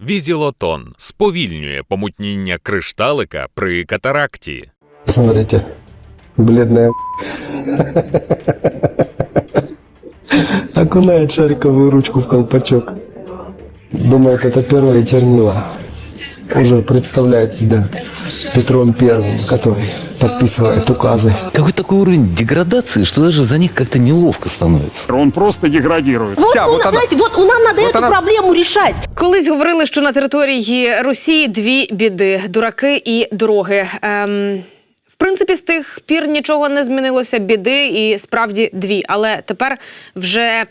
Візілотон сповільнює помутніння кришталика при катаракті. Смотрите, бледная окунает шариковую ручку в колпачок. Думает, это перо и чернила. Уже представляет себя Петром Первым, который подписывает указы. Какой такой уровень деградации, что даже за них как-то неловко становится. Он просто деградирует. Вот, Вся, ну, вот она. знаете, вот нам надо Вот эту она. проблему решать. Колись говорили, що на території Росії дві біди: дураки і дороги. Ем, в принципі, з тих пір нічого не змінилося. Біди і справді дві. Але тепер вже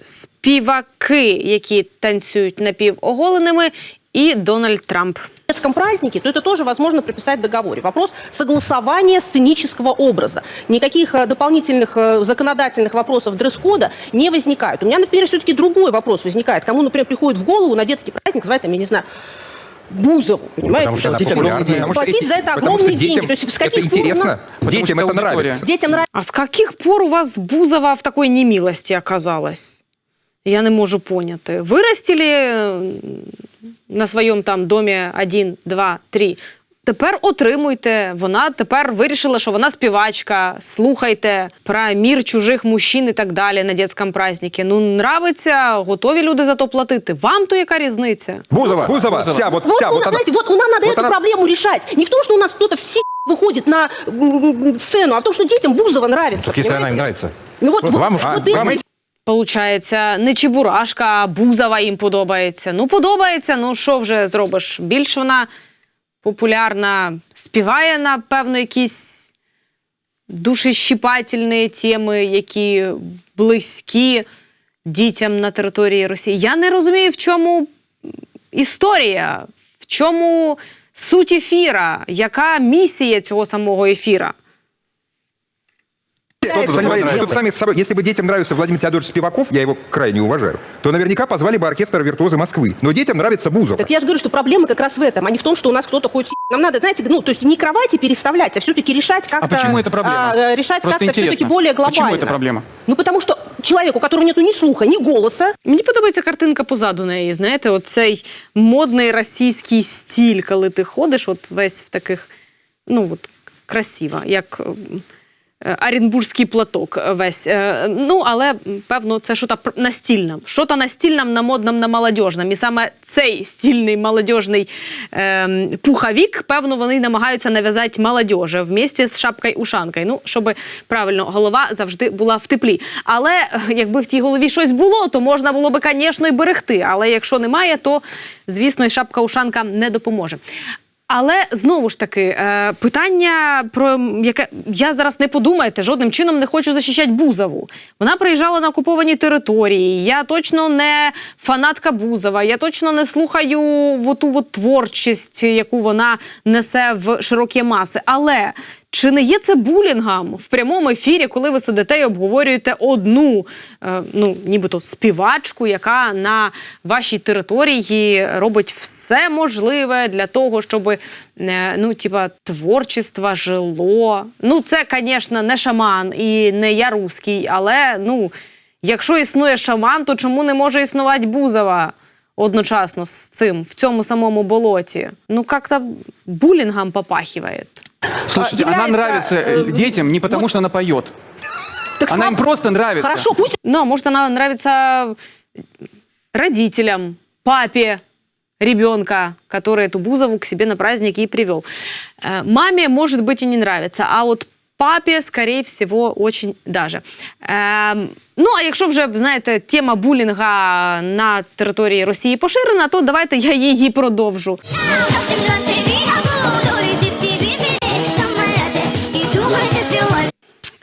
співаки, які танцюють напівоголеними, і Дональд Трамп. Детском празднике, то это тоже возможно прописать в договоре. Вопрос согласования сценического образа. Никаких э, дополнительных э, законодательных вопросов дресс-кода не возникает. У меня, например, все-таки другой вопрос возникает. Кому, например, приходит в голову на детский праздник звать, там, я не знаю, Бузову, понимаете? Потому что Детям популярная, деньги. потому что Платить эти- за это огромные деньги. То есть с это каких пор у интересно, нас- детям это аудитория. нравится. Детям нравится. А з яких пор у вас Бузова в такій немилості оказалась? Я не можу поняти. Виростили е, на своєму там домі один, два, три. Тепер отримуйте. Вона тепер вирішила, що вона співачка. Слухайте про мір чужих мужчин і так далі на дитячому празднику. Ну, нравиться, готові люди за то платити. Вам то яка різниця? Бузова, Бузова, вся, вот Вот, вся, ну, вот она. знаете, вот ну, нам надо Вот эту она- проблему решать. Не в том, что у нас кто-то все выходит на м, сцену, а в том, что детям Бузова нравится. Так если она им понимаете? нравится. Ну вот, Вот вот, вам- вот а, эти вам эти- Получається, не Чебурашка, а Бузова їм подобається. Ну, подобається, ну що вже зробиш? Більш вона популярна, співає, напевно, якісь душещипательні теми, які близькі дітям на території Росії. Я не розумію, в чому історія, в чому суть ефіра, яка місія цього самого ефіра. Тут, занимает- вы тут сами с собой. Если бы детям нравился Владимир Теодорович Спиваков, я его крайне уважаю, то наверняка позвали бы оркестр виртуозы Москвы. Но детям нравится Бузова. Так я же говорю, что проблема как раз в этом, а не в том, что у нас кто-то ходит с***. Нам надо, знаете, ну, то есть не кровати переставлять, а все-таки решать как-то... А почему это проблема? а, э, решать Просто как-то все-таки интересно. более глобально. Почему это проблема? Ну, потому что человек, у которого нету ни слуха, ни голоса, Мені подобається картинка позаду неї. Знаєте, оцей модний російський стіль, коли ти ходиш, от весь в таких, ну от красиво, як ем, е, Оренбурзький платок весь. Е, Ну, але певно, це що-то настільне. Що-то настільне на модному, на молодіжному. І саме цей стільний молодіжний ем, пуховік, певно, вони намагаються нав'язати молодіжі вместе з шапкою-ушанкою. Ну, щоб правильно голова завжди була в теплі. Але е, якби в тій голові щось було, то можна було би, звісно, і берегти. Але якщо немає, то звісно, і шапка-ушанка не допоможе. Але знову ж таки, е, питання про яке я зараз не подумайте, жодним чином не хочу захищати Бузову. Вона приїжджала на окуповані території. Я точно не фанатка Бузова. Я точно не слухаю оту от творчість, яку вона несе в широкі маси. Але чи не є це булінгом в прямому ефірі, коли ви сидите і обговорюєте одну, е, ну нібито співачку, яка на вашій території робить все можливе для того, щоб е, ну, типа, творчество жило. Ну, це, звісно, не шаман і не я руський, але ну, якщо існує шаман, то чому не може існувати Бузова? Одночасно з цим в цьому самому болоті. Ну, як-то булінгом попахиває. Слушайте, А, она является, нравится э, э, детям не потому, вот- что она поет. так Она слабо- им просто нравится. Хорошо, пусть Ну, может, она нравится родителям, папе ребенка, который эту Бузову к себе на праздник и привел. Э, Маме, может быть, и не нравится, а вот папе, скорее всего, очень даже. Ем, ну, а якщо вже, знаєте, тема булінга на території Росії поширена, то давайте я її продовжу.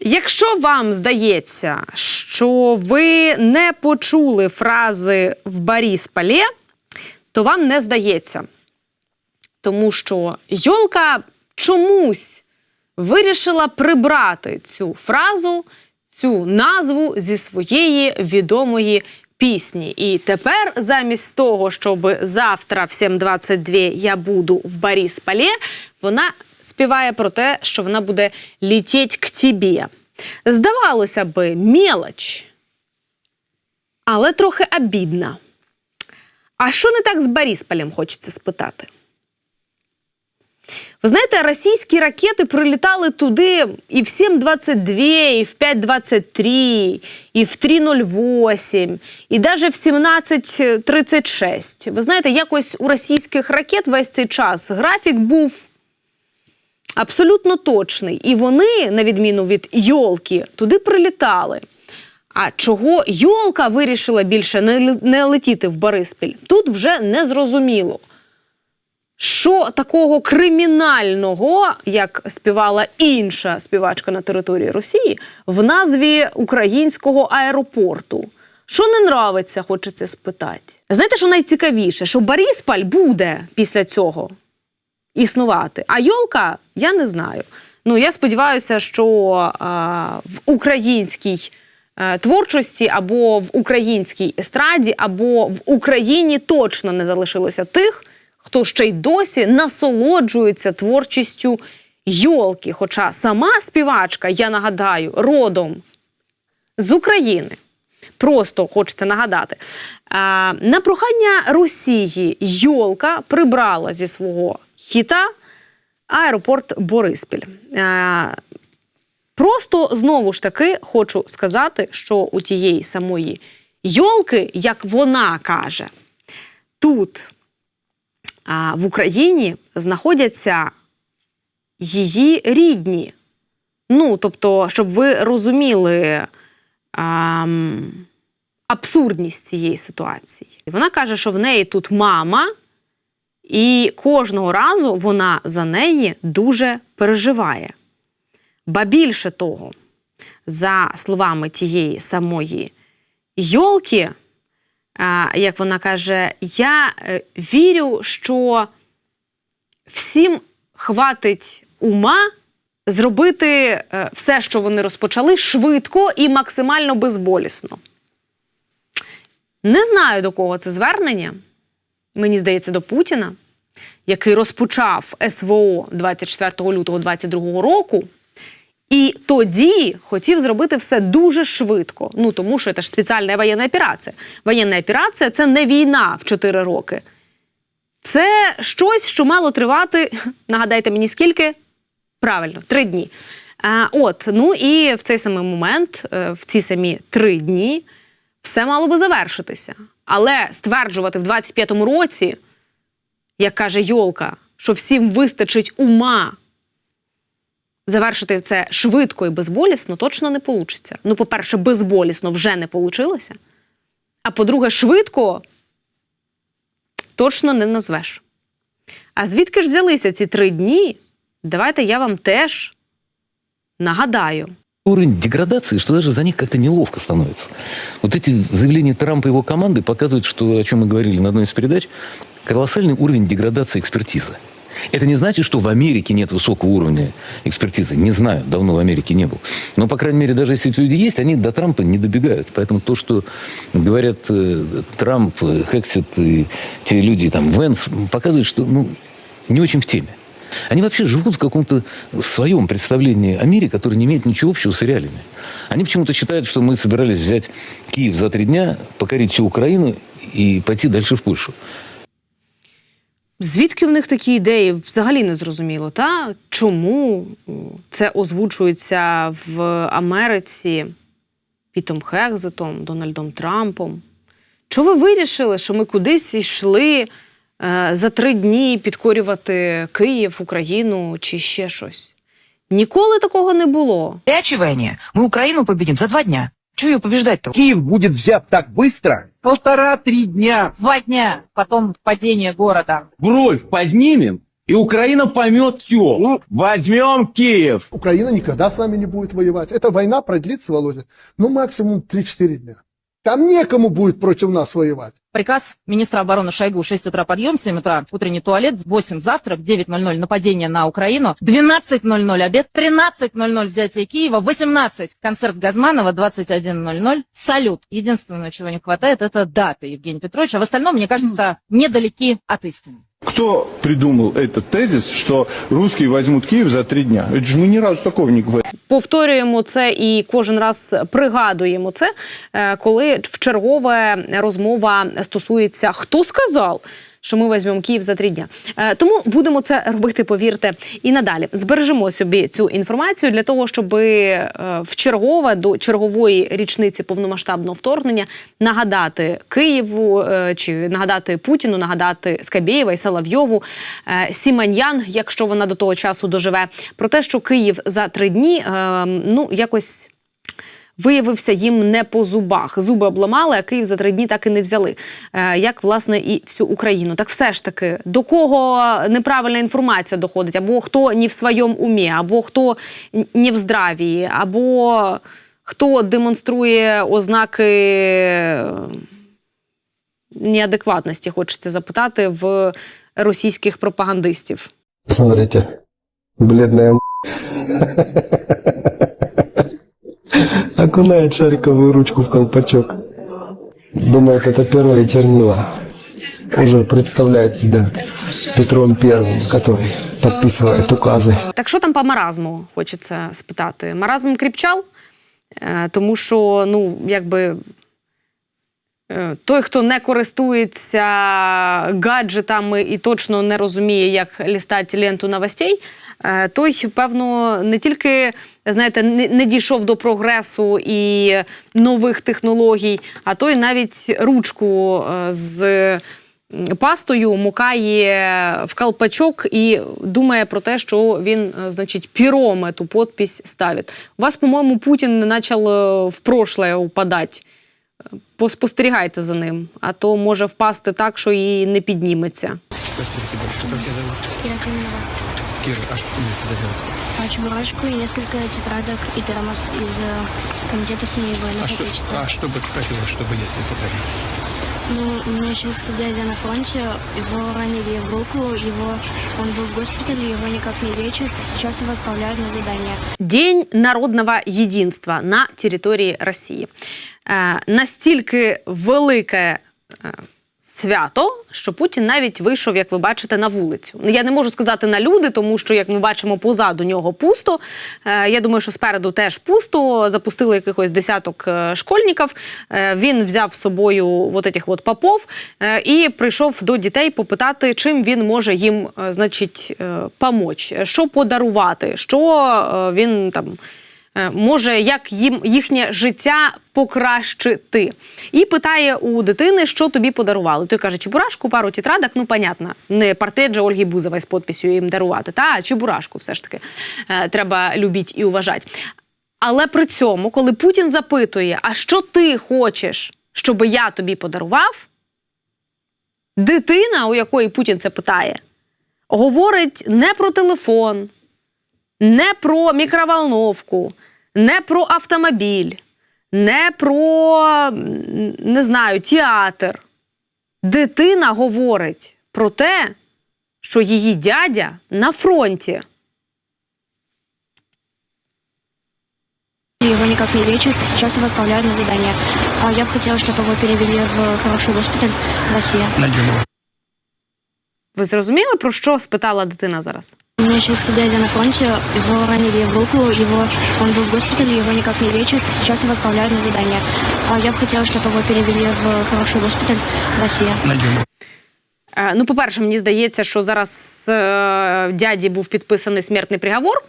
Якщо вам здається, що ви не почули фрази в Борисполі, то вам не здається. Тому що Йолка чомусь вирішила прибрати цю фразу, цю назву зі своєї відомої пісні. І тепер, замість того, щоб завтра в 7.22 я буду в Борисполі, вона співає про те, що вона буде літіть к тебе. Здавалося би, мелоч, але трохи обідна. А що не так з Борисполем, хочеться спитати? Ви знаєте, російські ракети прилітали туди і в 7.22, і в 5.23, і в 3.08, і навіть в 17.36. Ви знаєте, якось у російських ракет весь цей час графік був абсолютно точний. І вони, на відміну від Йолки, туди прилітали. А чого Йолка вирішила більше не, летіти в Бориспіль, тут вже не зрозуміло. Що такого кримінального, як співала інша співачка на території Росії, в назві українського аеропорту? Що не нравиться, хочеться спитати. Знаєте, що найцікавіше, що Борисполь буде після цього існувати. А Йолка я не знаю. Ну я сподіваюся, що а, в українській е, творчості або в українській естраді, або в Україні точно не залишилося тих, хто ще й досі насолоджується творчістю Йолки. Хоча сама співачка, я нагадаю, родом з України. Просто хочеться нагадати. А, на прохання Росії Йолка прибрала зі свого хіта аеропорт Бориспіль. Просто знову ж таки хочу сказати, що у тієї самої Йолки, як вона каже, тут а, в Україні знаходяться її рідні. Ну, тобто, щоб ви розуміли ам, абсурдність цієї ситуації. Вона каже, що в неї тут мама, і кожного разу вона за неї дуже переживає. Ба більше того, за словами тієї самої Йолки, як вона каже, я е, вірю, що всім хватить ума зробити е, все, що вони розпочали, швидко і максимально безболісно. Не знаю, до кого це звернення. Мені здається, до Путіна, який розпочав СВО 24 лютого 2022 року. І тоді хотів зробити все дуже швидко. Ну тому що це ж спеціальна воєнна операція. Воєнна операція це не війна в 4 роки. Це щось, що мало тривати. Нагадайте мені скільки? Правильно, три дні. А, от, ну і в цей самий момент, е, в ці самі три дні, все мало би завершитися. Але стверджувати в 25-му році, як каже Йолка, що всім вистачить ума завершити це швидко і безболісно, точно не вийде. Ну, по-перше, безболісно вже не вийшло. А по-друге, швидко точно не назвеш. А звідки ж взялися ці три дні? Давайте я вам теж нагадаю. Уровень деградации, что даже за них как-то неловко становится. Вот эти заявления Трампа и его команды показывают, что, о чем мы говорили на одной из передач, колоссальный уровень деградации экспертизы. Это не значит, что в Америке нет высокого уровня экспертизы. Не знаю, давно в Америке не был. Но, по крайней мере, даже если эти люди есть, они до Трампа не добегают. Поэтому то, что говорят э, Трамп, э, Хексет и те люди, там, Венс, показывает, что ну, не очень в теме. Они вообще живут в каком-то своем представлении о мире, которое не имеет ничего общего с реалиями. Они почему-то считают, что мы собирались взять Киев за три дня, покорить всю Украину и пойти дальше в Польшу. Звідки в них такі ідеї? Взагалі не зрозуміло. Та чому це озвучується в Америці Пітом Хекзетом, Дональдом Трампом? Чого ви вирішили, що ми кудись йшли за три дні підкорювати Київ, Україну чи ще щось? Ніколи такого не було. Прячивание. Мы Украину победим за два дня. Чего ее побеждать-то? Киев будет взят так быстро? Полтора-три дня. Два дня, потом падение города. Бровь поднимем, и Украина поймет все. Возьмем Киев. Украина никогда с нами не будет воевать. Эта война продлится, Володя, ну максимум 3-4 дня. Там некому будет против нас воевать. Приказ министра обороны Шойгу 6 утра подъем, 7 утра утренний туалет, 8 завтрак, 9.00 нападение на Украину, 12.00 обед, 13.00 взятие Киева, 18 концерт Газманова, 21.00 салют. Единственное, чего не хватает, это даты, Евгений Петрович, а в остальном, мне кажется, недалеки от истины. Кто придумал этот тезис, что русские возьмут Киев за три дня? Это же мы ни разу такого не говорили. Повторюємо це і кожен раз пригадуємо це, е, коли в чергове розмова стосується хто сказав. Що ми візьмемо Київ за три дня. Е, Тому будемо це робити, повірте, і надалі. Збережемо собі цю інформацію для того, щоб е, в чергове до чергової річниці повномасштабного вторгнення нагадати Києву е, чи нагадати Путіну, нагадати Скабєєва і Соловйову, Сіманьян, якщо вона до того часу доживе, про те, що Київ за три дні ну якось виявився їм не по зубах. Зуби обламали, а Київ за три дні так і не взяли. Е, як власне і всю Україну. Так все ж таки, до кого неправильна інформація доходить, або хто не в своєму умі, або хто не в здравії, або хто демонструє ознаки е, неадекватності, хочеться запитати в російських пропагандистів. Смотрите, бледная. Окунает шариковую ручку в колпачок. Думает, это перо и чернила. Уже представляет себя Петром Первым, который подписывает указы. Так що там по маразму, хочеться спитати. Маразм кріпчал, Е, тому що, ну, якби. е, Той, хто не користується гаджетами і точно не розуміє, як лістати ленту новостей, е, той, певно, не тільки знаєте, не, не дійшов до прогресу і нових технологій, а той навіть ручку е, з пастою мукає в колпачок і думає про те, що він, е, значить, пером эту подпись ставить. У вас, по-моєму, Путін почав е, в прошлое упадати. Поспостерігайте за ним, а то може впасти так, що і не підніметься. Кира Камилова. Кира, а что ты делать? А чебурашку и несколько тетрадок и термос из э, комитета семьи военных отечества. что бы ты хотела, чтобы я тебе подарил? Ну, у меня сейчас дядя на фронте, его ранили в руку, его, он был в госпитале, его никак не лечат, сейчас его отправляют на задание. День народного єдинства на території Росії. Е, настільки велике е, свято, що Путін навіть вийшов, як ви бачите, на вулицю. Ну, Я не можу сказати на люди, тому що, як ми бачимо, позаду нього пусто. Е, я думаю, що спереду теж пусто. Запустили якихось десяток е, школьників. Е, він взяв з собою вот этих от попов е, і прийшов до дітей попитати, чим він може їм, значить, помочь, що подарувати, що він там. Е, Може, як їм їхнє життя покращити, і питає у дитини, що тобі подарували. Той каже, чебурашку, пару тетрадок, ну понятно, не портрет же Ольги Бузової з підписю їм дарувати. Та чебурашку, все ж таки е, треба любити і уважати. Але при цьому, коли Путін запитує, а що ти хочеш, щоб я тобі подарував, дитина, у якої Путін це питає, говорить не про телефон, не про мікроволновку, не про автомобіль, не про не знаю, театр. Дитина говорить про те, що її дядя на фронті. Его никак не лечат, сейчас его отправляют на задание. А я бы хотела, чтобы его перевели в хороший госпиталь в России. Надежда. Ви зрозуміли, про що спитала дитина зараз? У меня сейчас дядя на фронте, его ранили в руку, его, он был в госпитале, его никак не лечат, сейчас его отправляют на задание. А я бы хотела, чтобы его перевели в хороший госпиталь в России. Надежда. Е, Ну, по-перше, мені здається, що зараз е, дяді був підписаний смертний приговор.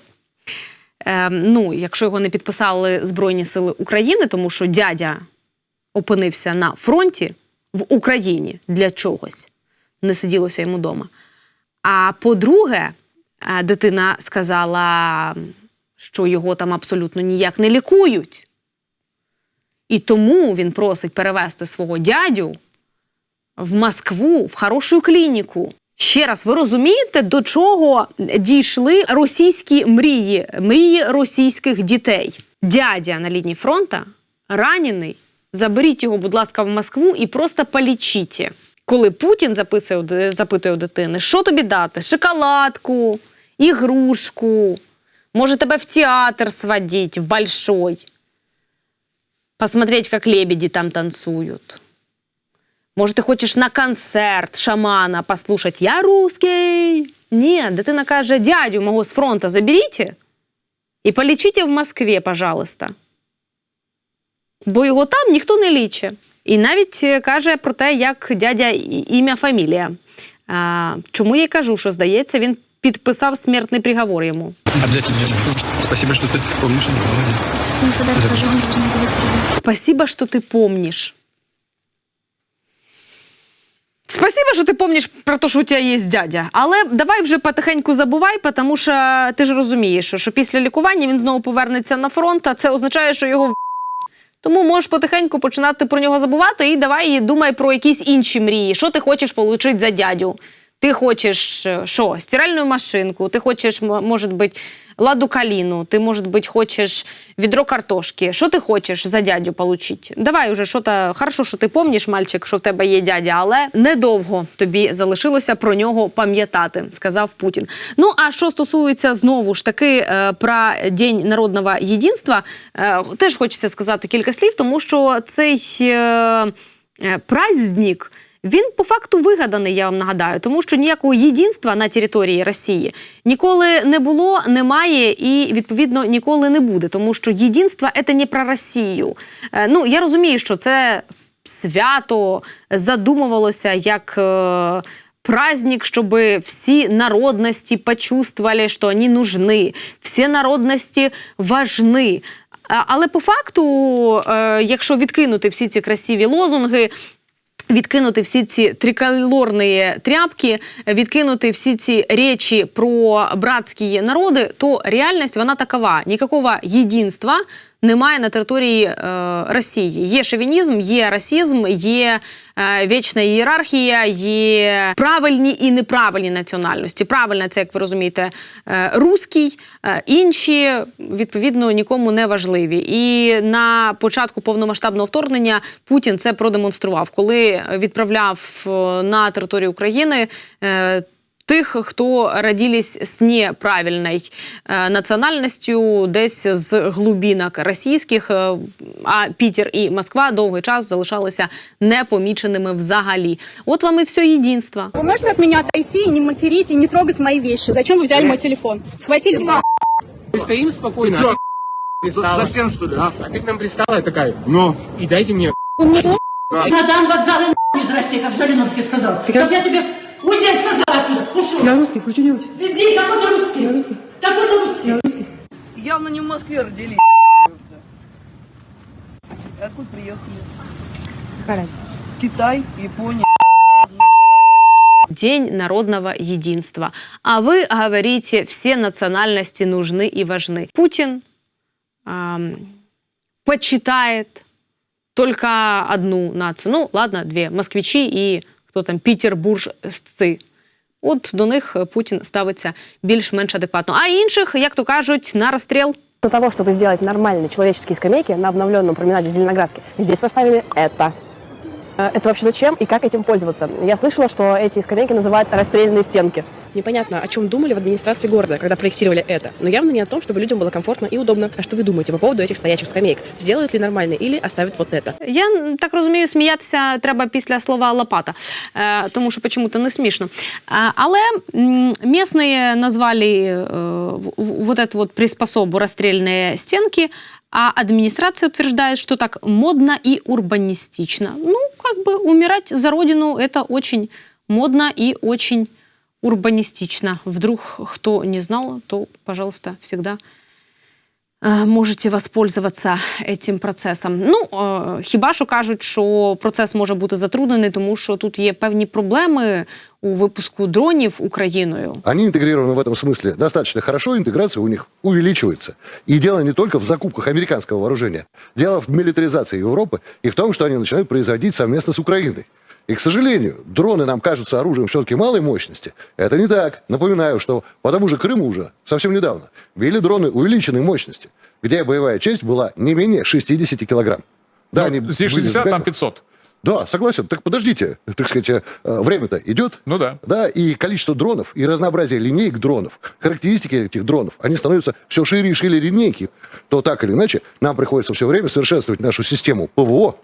Е, ну, якщо його не підписали Збройні Сили України, тому що дядя опинився на фронті в Україні для чогось, не сиділося йому вдома. А по-друге, е, дитина сказала, що його там абсолютно ніяк не лікують. І тому він просить перевести свого дядю в Москву, в хорошу клініку. Ще раз, ви розумієте, до чого дійшли російські мрії, мрії російських дітей? Дядя на лінії фронту ранений. Заберіть його, будь ласка, в Москву і просто полічіть. Коли Путін записує, запитує у дитини, що тобі дати? Шоколадку, ігрушку, може тебе в театр сводить, в большой. Посмотреть, как лебеди там танцуют. Може, ти хочеш на концерт шамана послушать «Я русский». Ні, дитина каже, дядю мого з фронта заберіть і полічіть в Москві, пожалуйста. Бо його там ніхто не лічить. І навіть е, каже про те, як дядя ім'я, фамілія. Чому я кажу, що здається, він підписав смертний приговор йому. Обязательно. Спасибо, должен будет прийти. Спасибо, що ти помніш. Спасибо, що ти помніш про те, що у тебе є дядя. Але давай вже потихеньку забувай, тому що ти ж розумієш, що- що після лікування він знову повернеться на фронт, а це означає, що його в***. тому можеш потихеньку починати про нього забувати і давай думай про якісь інші мрії. Що ти хочеш отримати за дядю? Ти хочеш е, що? Стиральну машинку, ти хочеш, може бути, ладу каліну, ти, може бути, хочеш відро картошки. Що ти хочеш за дядю отримати? Давай уже що то хорошо, що ти помніш, мальчик, що в тебе є дядя, але недовго тобі залишилося про нього пам'ятати, сказав Путін. Ну а що стосується знову ж таки е, про День народного єдинства, е, теж хочеться сказати кілька слів, тому що цей праздник Він по факту вигаданий, я вам нагадаю, тому що ніякого єдинства на території Росії ніколи не було, немає і відповідно ніколи не буде, тому що єдинство – це не про Росію. Е, Ну я розумію, що це свято задумувалося як. е, праздник, чтобы все народности почувствовали, что они нужны, все народности важны. А- Але по факту, е, якщо відкинути всі ці красиві лозунги, відкинути всі ці триколорні тряпки, відкинути всі ці речі про братські народи, то реальність вона такова: ніякого єдинства немає на території е, Росії. Є шовінізм, є расизм, є е, вічна ієрархія, є правильні і неправильні національності. Правильна це, як ви розумієте, е, руський, е, інші відповідно нікому не важливі. І на початку повномасштабного вторгнення Путін це продемонстрував, коли відправляв е, на територію України. е, Тих, хто родились з неправильною е, національністю, десь з глубинок російських, е, а Пітер і Москва довгий час залишалися непоміченими взагалі. От вам і все єдинство. Вы можете от меня отойти и не материть, и не трогать мои вещи? Зачем вы взяли мой телефон? Схватили на Мы стоим спокойно. а ты пристала. Совсем что ли, а? А ты к нам пристала такая? Ну. И дайте мне. Продам вокзалы из России, как Жириновский сказал. Чтоб я тебе... Уйди, я сказала отсюда. Ушел. Я русский, хочу делать. Иди, какой ты русский? Я русский. Какой ты русский? Я русский. Явно не в Москве родились. Откуда приехали? Китай, Япония. День народного единства. А вы говорите, все национальности нужны и важны. Путин ам, почитает только одну нацию. Ну, ладно, две. Москвичі і хто там, пітербуржці. От до них Путін ставиться більш-менш адекватно. А інших, як то кажуть, на розстріл. Для того, чтобы сделать нормальные человеческие скамейки на обновленном променаде Зеленоградске, здесь поставили это. Э, Это вообще зачем и как этим пользоваться? Я слышала, что эти скамейки называют расстрельные стенки. Непонятно, о чем думали в администрации города, когда проектировали это. Но явно не о том, чтобы людям было комфортно и удобно. А что вы думаете по поводу этих стоячих скамеек? Сделают ли нормальные или оставят вот это? Я так розумію, сміятися треба після слова лопата, е, тому що чому-то не смішно. Е, але м, місні назвали е, в- в- вот эту вот приспособу расстрельные стенки, а администрация утверждает, что так модно и урбанистично. Ну, как бы умирать за родину – это очень модно и очень урбанистично. Вдруг кто не знал, то, пожалуйста, всегда можете воспользуватися цим процесом. Ну, е, хіба що кажуть, що процес може бути затруднений, тому що тут є певні проблеми у випуску дронів Україною. Они интегрированы в этом смысле достаточно хорошо, интеграция у них увеличивается. И дело не только в закупках американского вооружения. Дело в милитаризации Европы и в том, что они начинают производить совместно с Украиной. И, к сожалению, дроны нам кажутся оружием все-таки малой мощности. Это не так. Напоминаю, что по тому же Крыму уже совсем недавно били дроны увеличенной мощности, где боевая часть была не менее 60 килограмм. Да, они Здесь были 60, там сгоняны. 500. Да, согласен. Так подождите, так сказать, э, время-то идет. Ну да. Да, и количество дронов, и разнообразие линеек дронов, характеристики этих дронов, они становятся все шире и шире линейки. То так или иначе, нам приходится все время совершенствовать нашу систему ПВО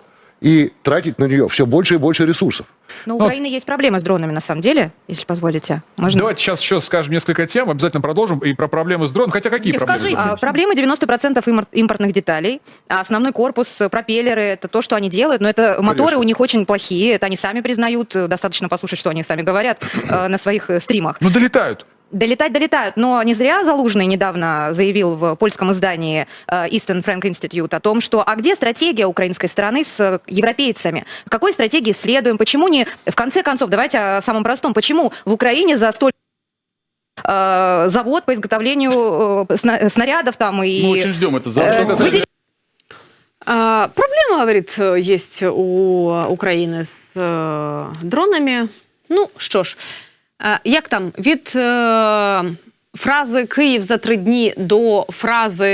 и тратить на нее все больше и больше ресурсов. Но у Украины есть проблемы с дронами, на самом деле, если позволите. Можно? Давайте сейчас еще скажем несколько тем, обязательно продолжим и про проблемы с дроном. Хотя какие проблемы? А, Проблемы 90% импор- импортных деталей. А Основной корпус, э, пропеллеры, это то, что они делают. Но это моторы у них очень плохие. Это они сами признают. Э, Достаточно послушать, что они сами говорят э, на своих стримах. Ну, долетают. Долетать долетают, но не зря Залужный недавно заявил в польском издании э, Eastern Frank Institute о том, что а где стратегия украинской стороны с э, европейцами? Какой стратегии следуем? Почему не, в конце концов, давайте о самом простом, почему в Украине за столь э, завод по изготовлению э, сна- снарядов там и... Мы очень ждем это завтра. э, Что выделили А, проблема, говорит, есть у України з е, дронами. Ну що ж, як там від е, фрази Київ за три дні до фрази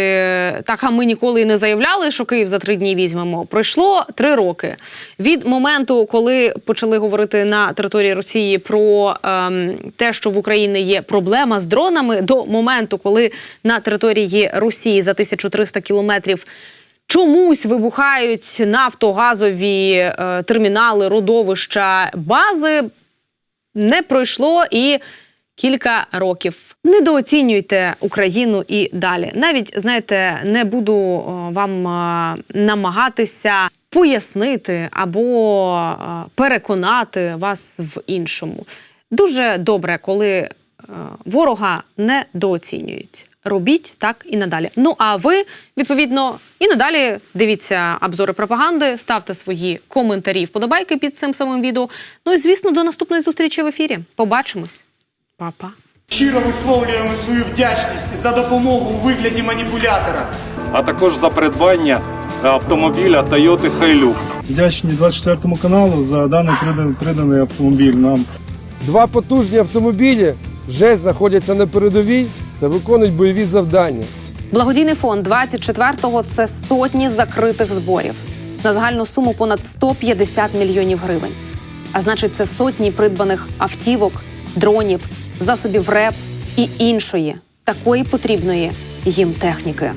так, а ми ніколи не заявляли, що Київ за три дні візьмемо. Пройшло три роки. Від моменту, коли почали говорити на території Росії про ем, те, що в Україні є проблема з дронами, до моменту, коли на території Росії за 1300 кілометрів чомусь вибухають нафтогазові е, термінали, родовища, бази. Не пройшло і кілька років. Недооцінюйте Україну і далі. Навіть знаєте, не буду вам е, намагатися пояснити або е, переконати вас в іншому. Дуже добре, коли е, ворога недооцінюють. Робіть так і надалі. Ну а ви відповідно і надалі дивіться обзори пропаганди, ставте свої коментарі, вподобайки під цим самим відео. Ну і звісно, до наступної зустрічі в ефірі. Побачимось, Па-па. Щиро висловлюємо свою вдячність за допомогу у вигляді маніпулятора. а також за придбання автомобіля Toyota Hilux. Вдячні 24 каналу за даний приданий, приданий автомобіль нам. Два потужні автомобілі вже знаходяться на передовій та виконують бойові завдання. Благодійний фонд 24-го – це сотні закритих зборів на загальну суму понад 150 мільйонів гривень. А значить, це сотні придбаних автівок, дронів, засобів РЕП і іншої такої потрібної їм техніки.